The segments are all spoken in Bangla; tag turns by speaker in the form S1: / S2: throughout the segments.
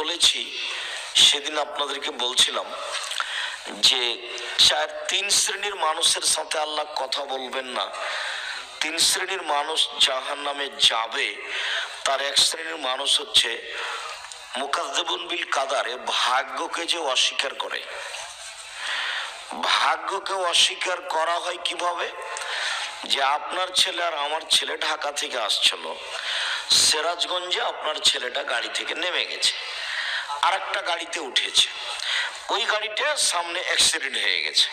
S1: বলেছি, সেদিন আপনাদেরকে বলছিলাম যে, চার তিন শ্রেণির মানুষের সাথে আল্লাহ কথা বলবেন না। তিন শ্রেণির মানুষ জাহান নামে যাবে, তার এক শ্রেণির মানুষ হচ্ছে মুকাদ্দেবুন বিল কাদারে, ভাগ্যকে যে অস্বীকার করে। ভাগ্যকে অস্বীকার করা হয় কীভাবে? যে আপনার ছেলে আর আমার ছেলে ঢাকা থেকে আসছিল, সিরাজগঞ্জে আপনার ছেলেটা গাড়ি থেকে নেমে গেছে। আর একটা গাড়িতে উঠেছে। ওই গাড়িটা সামনে অ্যাক্সিডেন্ট হয়ে গেছে।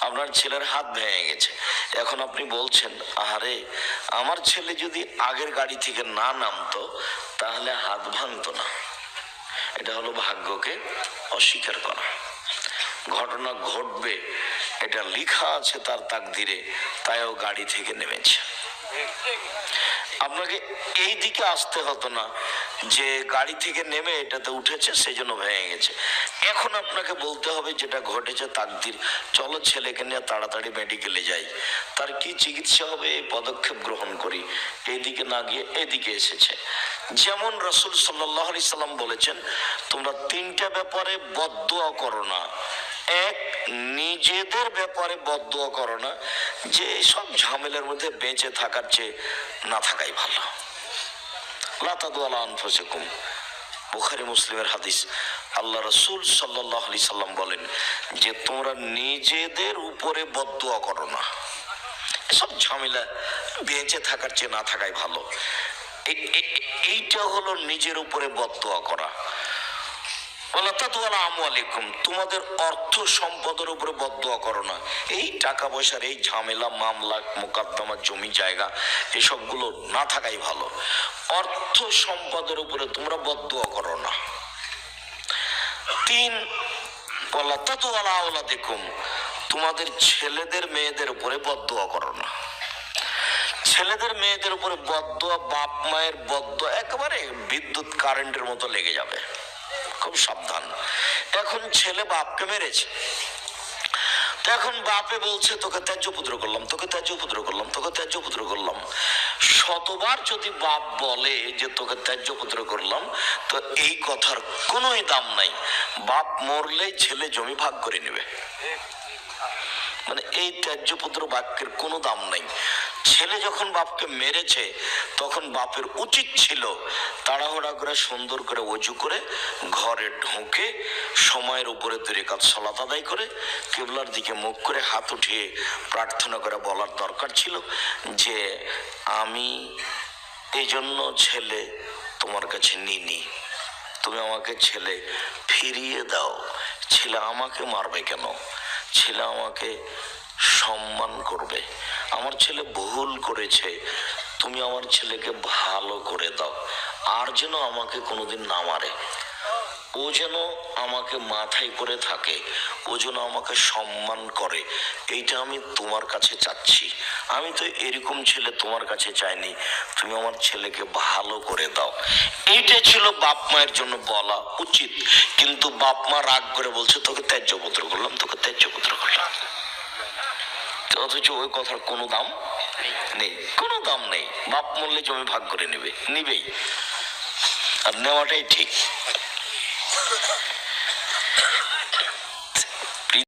S1: আপনার ছেলের হাত ভেঙে গেছে। এখন আপনি বলছেন আরে আমার ছেলে যদি আগের গাড়ি থেকে না নামতো, তাহলে হাত ভাঙতো না। এটা হলো ভাগ্যকে অস্বীকার করা। ঘটনা ঘটবে, এটা লেখা আছে তার তাকদিরে তাইও গাড়ি থেকে নেমেছে। আপনাকে এই দিকে আসতে হতো না যে গাড়ি থেকে নেমে এটাতে উঠেছে সেই জন্য ভেঙে গেছে। এখন আপনাকে বলতে হবে যেটা ঘটেছে তাকদির। চলো ছেলেকে নিয়ে তাড়াতাড়ি মেডিকেলে যাই। তার কি চিকিৎসা হবে এই পদক্ষেপ গ্রহণ করি। এইদিকে না গিয়ে এদিকে এসেছে। যেমন রসুল সাল্লাহ সাল্লাম বলেছেন, তোমরা তিনটা ব্যাপারে বদুয়া করো না। এক নিজেদের ব্যাপারে বদুয়া করো না, যে সব ঝামেলার মধ্যে বেঁচে থাকার চেয়ে না থাকাই ভালো। লাতাদুয়ালা আনফুসিকুম। বুখারি মুসলিমের হাদিস। আল্লাহ রসুল সাল্লাহ আলি সাল্লাম বলেন যে, তোমরা নিজেদের উপরে বদুয়া করো না। এসব ঝামেলা বেঁচে থাকার চেয়ে না থাকাই ভালো। এইটা হলো নিজের উপরে বদুয়া করা। তোমাদের অর্থ সম্পদের উপরে বদুয়া করো না। এই টাকা পয়সার এই ঝামেলা, মামলা, মোকদ্দমা, জমি জায়গা, এসবগুলো না থাকাই ভালো। অর্থ সম্পদের উপরে তোমরা বদুয়া করো না। তিন, বলা দেখুন তোমাদের ছেলেদের মেয়েদের উপরে বদুয়া করো না। ছেলেদের মেয়েদের উপরে বদুয়া বাপ মায়ের বদুয়া একেবারে বিদ্যুৎ কারেন্টের মতো লেগে যাবে। খুব সাবধান। এখন ছেলে বাপকে মেরেছে। এখন বাপে বলছে, তোকে ত্যায্য পুত্র করলাম, তোকে ত্যায্য পুত্র করলাম, তোকে ত্যায্য পুত্র করলাম। শতবার যদি বাপ বলে যে, তোকে ত্যায্য পুত্র করলাম, তো এই কথার কোনোই দাম নাই। বাপ মরলে ছেলে জমি ভাগ করে নেবে। মানে এই ত্যায্য পুত্র বাক্যের কোনো দাম নাই। ছেলে যখন বাপকে মেরেছে, তখন বাপের উচিত ছিল তাড়াহুড়া করে, সুন্দর করে অজু করে ঘরে ঢুকে সময়ের উপরে দূরে কাজ সলাত আদায় করে, কেবলার দিকে মুখ করে হাত উঠিয়ে প্রার্থনা করে বলার দরকার ছিল যে, আমি এই জন্য ছেলে তোমার কাছে নিনি তুমি আমাকে ছেলে ফিরিয়ে দাও। ছেলে আমাকে মারবে কেন? ছেলে আমাকে সম্মান করবে। আমার ছেলে ভুল করেছে। তুমি আমার ছেলেকে ভালো করে দাও। আর যেন আমাকে কোনোদিন না মারে। ও যেন আমাকে মাথায় করে থাকে। ও যেন আমাকে সম্মান করে। এইটা আমি তোমার কাছে চাচ্ছি। আমি তো এরকম ছেলে তোমার কাছে চাইনি। তুমি আমার ছেলেকে ভালো করে দাও। এইটা ছিল বাপ মায়ের জন্য বলা উচিত। কিন্তু বাপ মা রাগ করে বলছে, তোকে ত্যায্য পুত্র করলাম, তোকে ত্যায্য পুত্র করলাম। অথচ ওই কথার কোনো দাম নেই। কোনো দাম নেই। বাপ মূল্যে জমি ভাগ করে নেবে। নিবেই। আর নেওয়াটাই ঠিক।